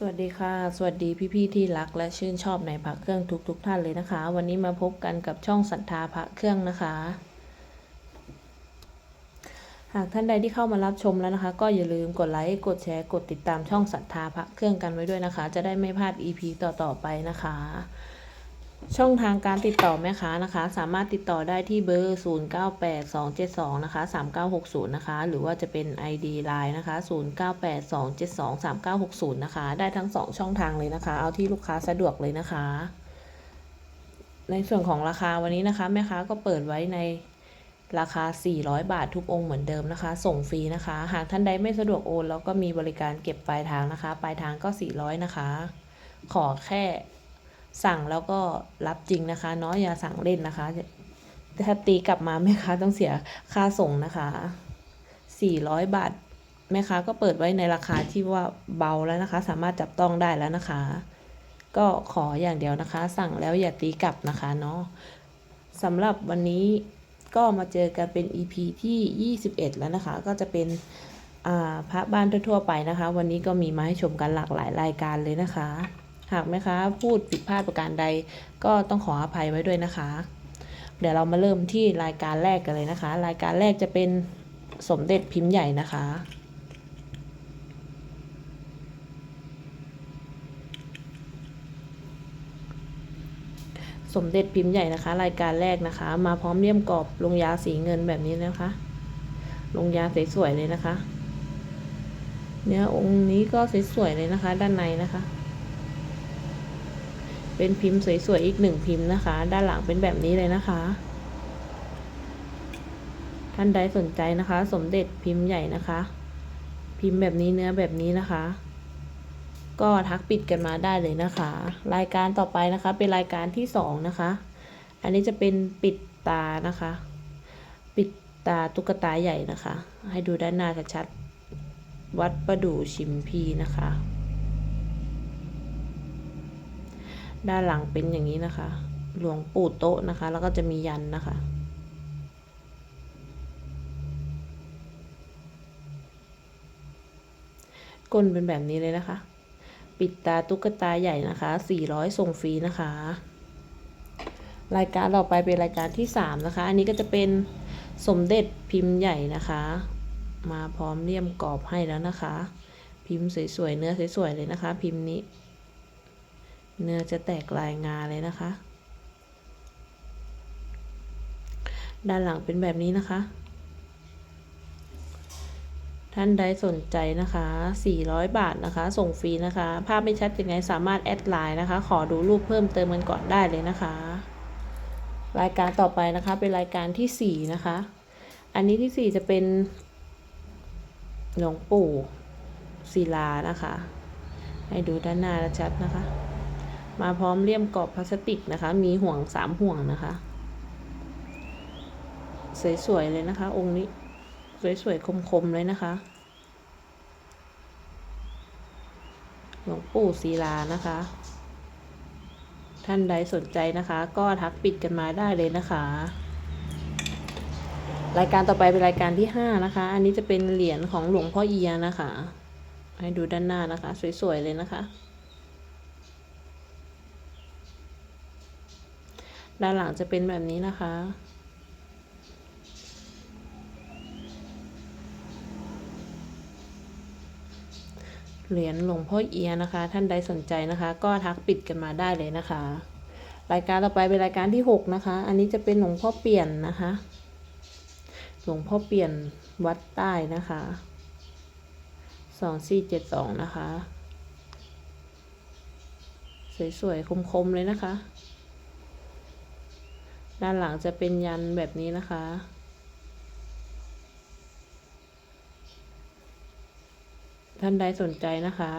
สวัสดีค่ะ สวัสดีพี่ๆที่รักและชื่นชอบในพระเครื่องทุกๆทท่านเลยนะคะ วันนี้มาพบกันกับช่องสัทธาพระเครื่องนะคะ หากท่านใดที่เข้ามารับชมแล้วนะคะ ก็อย่าลืมกดไลค์กดแชร์กดติดตามช่องสัทธาพระเครื่องกันไว้ด้วยนะคะ จะได้ไม่พลาด EP ต่อๆไปนะคะ ช่องทางการติดต่อแม่ค้านะคะ สามารถติดต่อได้ที่เบอร์ 098272 นะคะ 3960 นะคะ หรือว่าจะเป็น ID Line นะคะ 0982723960 นะคะ ได้ทั้ง 2 ช่องทางเลยนะคะ เอาที่ลูกค้าสะดวกเลยนะคะ ในส่วนของราคาวันนี้นะคะ แม่ค้าก็เปิดไว้ในราคา 400 บาททุกองค์เหมือนเดิมนะคะ ส่งฟรีนะคะ หากท่านใดไม่สะดวกโอน แล้วก็มีบริการเก็บปลายทางนะคะ ปลายทางก็ 400 นะคะ ขอแค่ สั่งแล้วก็รับจริงนะคะเนาะอย่าสั่งเล่นนะคะ ถ้าตีกลับมาแม่ค้าต้องเสียค่าส่งนะคะ 400 บาทแม่ค้าก็เปิดไว้ในราคาที่ว่าเบาแล้วนะคะ สามารถจับต้องได้แล้วนะคะ ก็ขออย่างเดียวนะคะ สั่งแล้วอย่าตีกลับนะคะเนาะสำหรับวันนี้ก็มาเจอกันเป็น EP ที่ 21 แล้วนะคะ ก็จะเป็นอาพระบ้านทั่วๆไปนะคะ วันนี้ก็มีมาให้ชมกันหลากหลายรายการเลยนะคะ หากแม่ค้าพูดผิดพลาดประการใด ก็ต้องขออภัยไว้ด้วยนะคะ เดี๋ยวเรามาเริ่มที่รายการแรกกันเลยนะคะ รายการแรกจะเป็นสมเด็จพิมพ์ใหญ่นะคะสมเด็จพิมพ์ใหญ่นะคะ รายการแรกนะคะ มาพร้อมเลี่ยมกรอบลงยาสีเงินแบบนี้นะคะ ลงยาสวยๆเลยนะคะ เนื้อองค์นี้ก็สวยๆเลยนะคะ ด้านในนะคะ เป็นพิมพ์สวยๆอีกหนึ่งพิมพ์นะคะ ด้านหลังเป็นแบบนี้เลยนะคะ ท่านใดสนใจนะคะ สมเด็จพิมพ์ใหญ่นะคะ พิมพ์แบบนี้เนื้อแบบนี้นะคะ ก็ทักปิดกันมาได้เลยนะคะ รายการต่อไปนะคะ เป็นรายการที่สองนะคะ อันนี้จะเป็นปิดตานะคะ ปิดตาตุ๊กตาใหญ่นะคะ ให้ดูด้านหน้าชัดๆวัดประดู่ชิมพีนะคะ ด้านหลังเป็นอย่างนี้นะคะ หลวงปู่โต๊ะนะคะ แล้วก็จะมียันนะคะ ก้นเป็นแบบนี้เลยนะคะ ปิดตาตุ๊กตาใหญ่นะคะ 400 ส่งฟรีนะคะ รายการต่อไปเป็นรายการที่ 3 นะคะ อันนี้ก็จะเป็นสมเด็จพิมพ์ใหญ่นะคะ มาพร้อมเลี่ยมกรอบให้แล้วนะคะ พิมพ์สวยๆเนื้อสวยๆเลยนะคะ พิมพ์นี้ เนื้อจะแตกลายงาเลยนะคะ ด้านหลังเป็นแบบนี้นะคะ ท่านใดสนใจนะคะ 400 บาทนะคะ ส่งฟรีนะคะ ภาพไม่ชัดยังไงสามารถแอดไลน์นะคะ ขอดูรูปเพิ่มเติมกันก่อนได้เลยนะคะ รายการต่อไปนะคะ เป็นรายการที่ 4 นะคะ อันนี้ที่ 4 จะเป็นหลวงปู่ศิลานะคะ ให้ดูด้านหน้าชัดนะคะ มาพร้อมเลี่ยมกรอบพลาสติกนะคะ มีห่วงสามห่วงนะคะ สวยๆเลยนะคะ องค์นี้ สวยๆคมๆเลยนะคะ หลวงปู่ศิลานะคะ ท่านใดสนใจนะคะ ก็ทักปิดกันมาได้เลยนะคะ รายการต่อไปเป็นรายการที่ห้านะคะ อันนี้จะเป็นเหรียญของหลวงพ่อเอียนะคะ ให้ดูด้านหน้านะคะ สวยๆเลยนะคะ ด้านหลังจะเป็นแบบนี้นะคะ เหรียญหลวงพ่อเอียนะคะ ท่านใดสนใจนะคะ ก็ทักปิดกันมาได้เลยนะคะ รายการต่อไปเป็นรายการที่ 6 นะคะ อันนี้จะเป็นหลวงพ่อเปลี่ยนนะคะ หลวงพ่อเปลี่ยนวัดใต้นะคะสองสี่เจ็ดสองนะคะ สวยๆ คมๆ เลยนะคะ ด้านหลังจะเป็นยันแบบนี้นะคะ ท่านใดสนใจนะคะ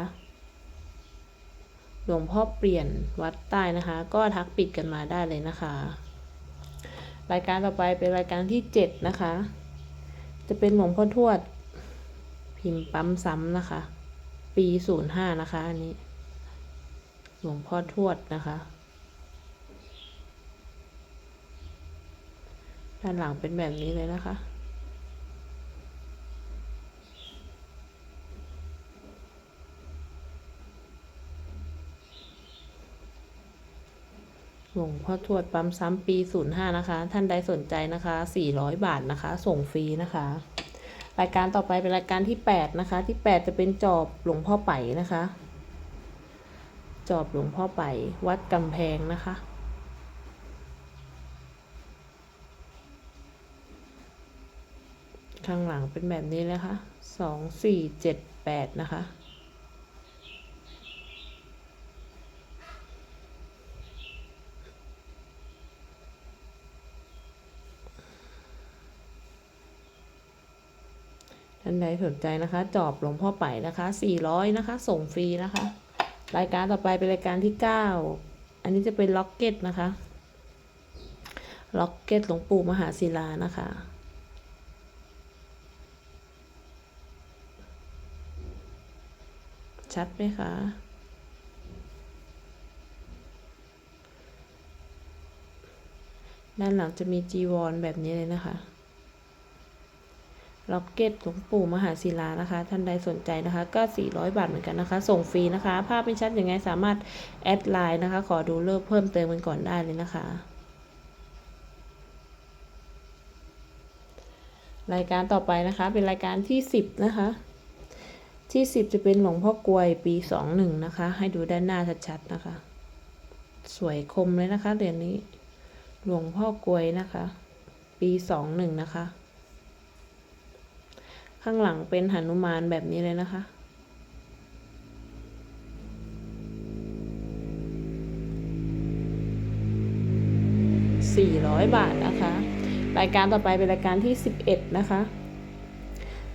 หลวงพ่อเปลี่ยนวัดใต้นะคะ ก็ทักปิดกันมาได้เลยนะคะ รายการต่อไปเป็นรายการที่เจ็ดนะคะ จะเป็นหลวงพ่อทวด พิมพ์ปั๊มซ้ำนะคะ ปีศูนย์ห้านะคะอันนี้ หลวงพ่อทวดนะคะ ด้านหลังเป็นแบบนี้เลยนะคะ หลวงพ่อทวดปั๊มซ้ำปี 05 นะคะ ท่านใดสนใจนะคะ 400 บาทนะคะ ส่งฟรีนะคะรายการต่อไปเป็นรายการที่ 8 นะคะ ที่ 8 จะเป็นจอบหลวงพ่อไปนะคะ จอบหลวงพ่อไปวัดกำแพงนะคะ ข้างหลังเป็นแบบนี้เลยค่ะสองสี่เจ็ดแปดนะคะ ท่านใดสนใจนะคะ จอบหลวงพ่อไปนะคะ400นะคะ ส่งฟรีนะคะ รายการต่อไปเป็นรายการที่9อันนี้จะเป็นล็อกเก็ตนะคะล็อกเก็ตหลวงปู่มหาศิลานะคะ ชัดไหมคะ ด้านหลังจะมีจีวรแบบนี้เลยนะคะล็อกเก็ตหลวงปู่มหาศิลานะคะ ท่านใดสนใจนะคะ ก็ 400 บาทเหมือนกันนะคะ ส่งฟรีนะคะ ภาพไม่ชัดยังไงสามารถแอดไลน์นะคะ ขอดูเลิกเพิ่มเติมกันก่อนได้เลยนะคะ รายการต่อไปนะคะ เป็นรายการที่ 10 นะคะ ที่10จะเป็นหลวงพ่อกลวยปี21นะคะ ให้ดูด้านหน้าชัดๆนะคะ สวยคมเลยนะคะเหรียญนี้ หลวงพ่อกลวยนะคะ ปี21นะคะ ข้างหลังเป็นหนุมานแบบนี้เลยนะคะสี่ร้อยบาทนะคะ รายการต่อไปเป็นรายการที่สิบเอ็ดนะคะ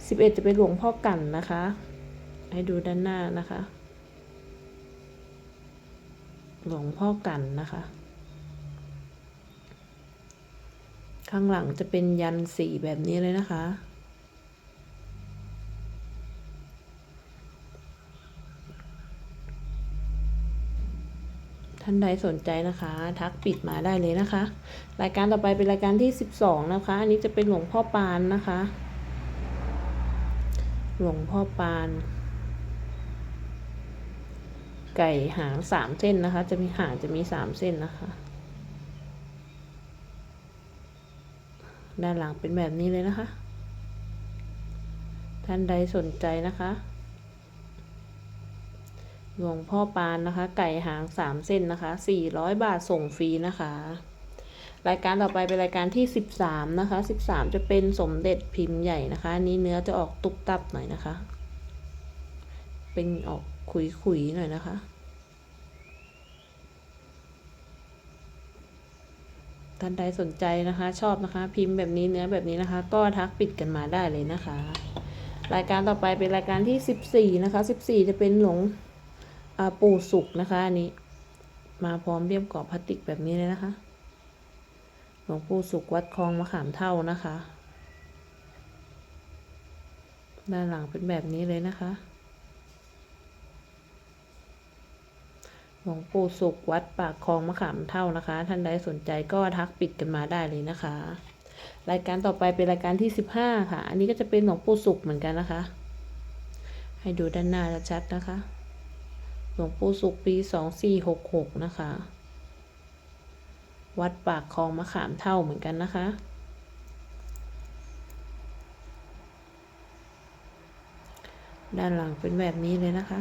สิบเอ็ดจะเป็นหลวงพ่อกันนะคะ ให้ดูด้านหน้านะคะ หลวงพ่อกันนะคะ ข้างหลังจะเป็นยันสีแบบนี้เลยนะคะ ท่านใดสนใจนะคะ ทักปิดมาได้เลยนะคะ รายการต่อไปเป็นรายการที่ 12 นะคะ อันนี้จะเป็นหลวงพ่อปานนะคะหลวงพ่อปาน ไก่หางสามเส้นนะคะ จะมีหางจะมีสามเส้นนะคะ ด้านหลังเป็นแบบนี้เลยนะคะ ท่านใดสนใจนะคะหลวงพ่อปานนะคะ ไก่หางสามเส้นนะคะสี่ร้อยบาทส่งฟรีนะคะ รายการต่อไปเป็นรายการที่สิบสามนะคะสิบสามจะเป็นสมเด็จพิมพ์ใหญ่นะคะนนี้เนื้อจะออกตุบตับหน่อยนะคะ เป็นออก ขุยๆหน่อยนะคะ ท่านใดสนใจนะคะ ชอบนะคะ พิมพ์แบบนี้เนื้อแบบนี้นะคะ ก็ทักปิดกันมาได้เลยนะคะ รายการต่อไปเป็นรายการที่สิบสี่นะคะสิบสี่จะเป็นหลวงปู่สุกนะคะอันนี้ มาพร้อมเรียบกรอบพลาสติกแบบนี้เลยนะคะ หลวงปู่สุกวัดคลองมะขามเท่านะคะ ด้านหลังเป็นแบบนี้เลยนะคะ หลวงปู่สุกวัดปากคลองมะขามเท่านะคะ ท่านใดสนใจก็ทักปิดกันมาได้เลยนะคะ รายการต่อไปเป็นรายการที่สิบห้าค่ะ อันนี้ก็จะเป็นหลวงปู่สุกเหมือนกันนะคะ ให้ดูด้านหน้าชัดๆนะคะ หลวงปู่สุขปีสองสี่หกหกนะคะ วัดปากคลองมะขามเท่าเหมือนกันนะคะด้านหลังเป็นแบบนี้เลยนะคะ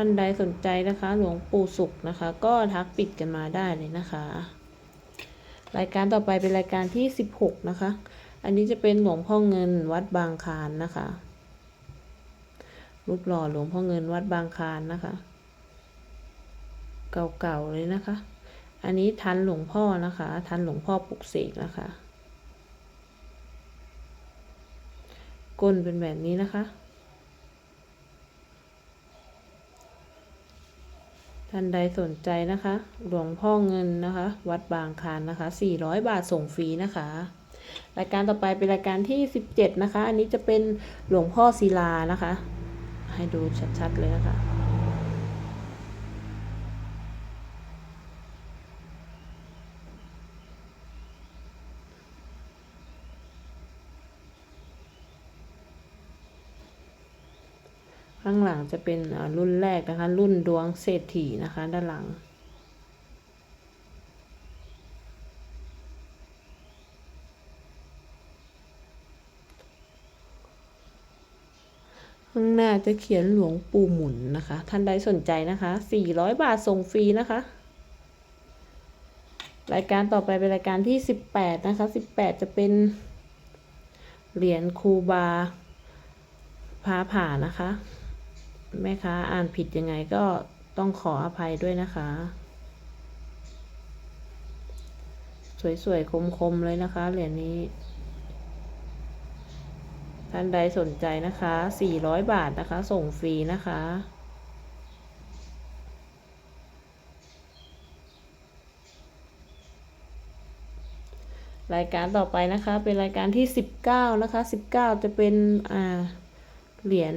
ท่านใดสนใจนะคะ หลวงปู่สุขนะคะ ก็ทักปิดกันมาได้เลยนะคะ รายการต่อไปเป็นรายการที่สิบหกนะคะ อันนี้จะเป็นหลวงพ่อเงินวัดบางคานนะคะรูปหล่อหลวงพ่อเงินวัดบางคานนะคะ เก่าๆเลยนะคะ อันนี้ทันหลวงพ่อนะคะ ทันหลวงพ่อปลุกเสกนะคะก้นเป็นแบบนี้นะคะ ท่านใดสนใจนะคะ หลวงพ่อเงินนะคะ วัดบางคานนะคะ 400 บาทส่งฟรีนะคะ รายการต่อไปเป็นรายการที่ 17 นะคะ อันนี้จะเป็นหลวงพ่อศิลานะคะ ให้ดูชัดๆเลยนะคะ ข้างหลังจะเป็นรุ่นแรกนะคะ รุ่นดวงเศรษฐีนะคะ ด้านหลัง ข้างหน้าจะเขียนหลวงปู่หมุนนะคะ ท่านใดสนใจนะคะ 400 บาทส่งฟรีนะคะรายการต่อไปเป็นรายการที่ 18 นะคะ 18 จะเป็นเหรียญครูบาพาผ่านะคะ แม่ค้าอ่านผิดยังไงก็ต้องขออภัยด้วยนะคะ สวยๆ คมๆ เลยนะคะ เหรียญนี้ ท่านใดสนใจนะคะ 400 บาทนะคะ ส่งฟรีนะคะรายการต่อไปนะคะ เป็นรายการที่ 19 นะคะ 19 จะเป็นอ่าเหรียญ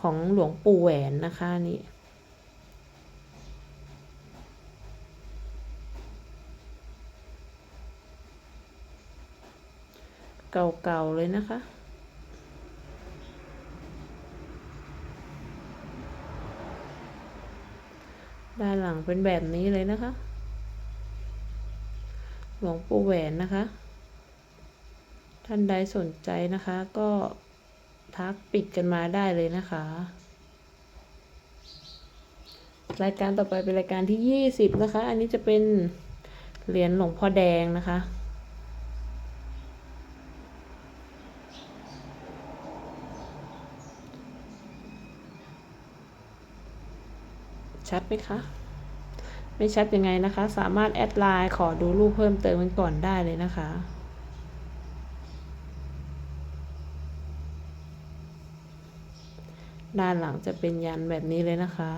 ของหลวงปู่แหวนนะคะนี่เก่าๆเลยนะคะ ด้านหลังเป็นแบบนี้เลยนะคะ หลวงปู่แหวนนะคะ ท่านใดสนใจนะคะก็ ทักปิดกันมาได้เลยนะคะ รายการต่อไปเป็นรายการที่ยี่สิบนะคะ อันนี้จะเป็นเหรียญหลวงพ่อแดงนะคะชัดไหมคะ ไม่ชัดยังไงนะคะ สามารถแอดไลน์ขอดูรูปเพิ่มเติมกันก่อนได้เลยนะคะ ด้านหลังจะเป็นยันแบบนี้เลยนะคะ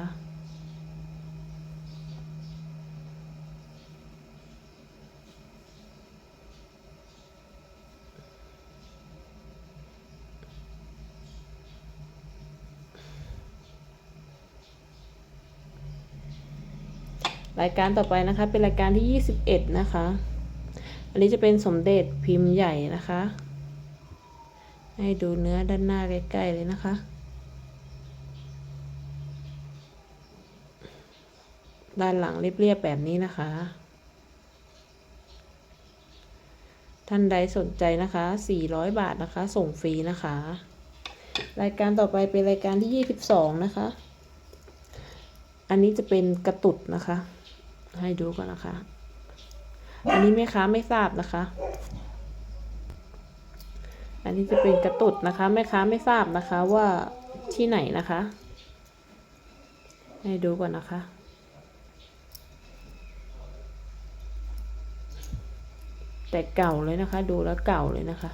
รายการต่อไปนะคะเป็นรายการที่ 21 นะคะ อันนี้จะเป็นสมเด็จพิมพ์ใหญ่นะคะ ให้ดูเนื้อด้านหน้าใกล้ๆเลยนะคะ ด้านหลังเรียบๆแบบนี้นะคะ ท่านใดสนใจนะคะ 400 บาทนะคะ ส่งฟรีนะคะ รายการต่อไปเป็นรายการที่ 22 นะคะ อันนี้จะเป็นกระตุดนะคะ ให้ดูก่อนนะคะ อันนี้แม่ค้าไม่ทราบนะคะ อันนี้จะเป็นกระตุดนะคะแม่ค้าไม่ทราบนะคะว่าที่ไหนนะคะ ให้ดูก่อนนะคะ แต่เก่าเลยนะคะ ดูแล้วเก่าเลยนะคะ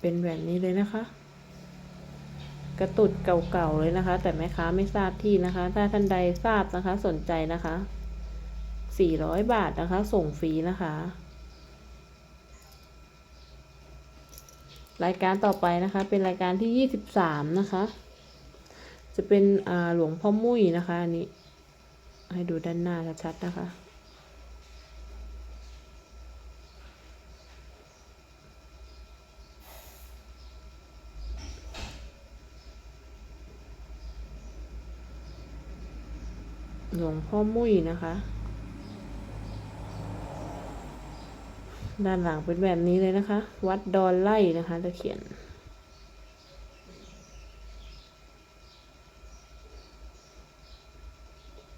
เป็นแบบนี้เลยนะคะ กระตุดเก่าๆเลยนะคะ แต่แม่ค้าไม่ทราบที่นะคะ ถ้าท่านใดทราบนะคะ สนใจนะคะ400บาทนะคะ ส่งฟรีนะคะ รายการต่อไปนะคะ เป็นรายการที่23นะคะ จะเป็นอาหลวงพ่อมุ้ยนะคะอันนี้ ให้ดูด้านหน้าชัดๆนะคะ หลวงพ่อมุ้ยนะคะ ด้านหลังเป็นแบบนี้เลยนะคะ วัดดอนไล่นะคะจะเขียน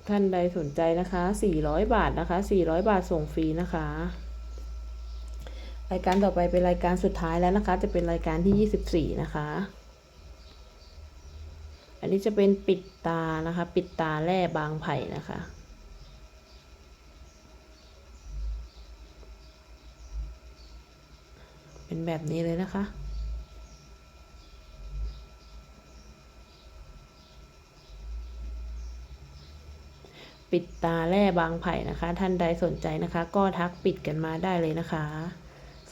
ท่านใดสนใจนะคะ 400 บาทนะคะ 400 บาทส่งฟรีนะคะ รายการต่อไปเป็นรายการสุดท้ายแล้วนะคะ จะเป็นรายการที่ 24 นะคะ อันนี้จะเป็นปิดตานะคะ ปิดตาแร่บางไผ่นะคะเป็นแบบนี้เลยนะคะ ปิดตาแร่บางไผ่นะคะ ท่านใดสนใจนะคะ ก็ทักปิดกันมาได้เลยนะคะ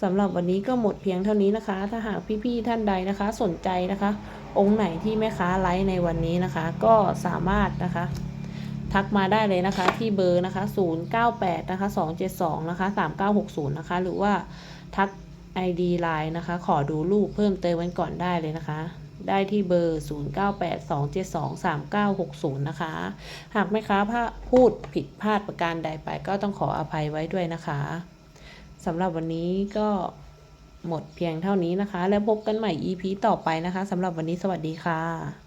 สำหรับวันนี้ก็หมดเพียงเท่านี้นะคะ ถ้าหากพี่ๆท่านใดนะคะ สนใจนะคะ องค์ไหนที่แม่ค้าไลฟ์ในวันนี้นะคะ ก็สามารถนะคะ ทักมาได้เลยนะคะ ที่เบอร์นะคะ 098 นะคะ 272 นะคะ 3960 นะคะ หรือว่าทัก ID Line นะคะ ขอดูรูปเพิ่มเติมกันก่อนได้เลยนะคะ ได้ที่เบอร์ 0982723960 นะคะ หากแม่ค้าพลาดพูดผิดพลาดประการใดไปก็ต้องขออภัยไว้ด้วยนะคะสำหรับวันนี้ก็หมดเพียงเท่านี้นะคะ แล้วพบกันใหม่ EP ต่อไปนะคะสำหรับวันนี้สวัสดีค่ะ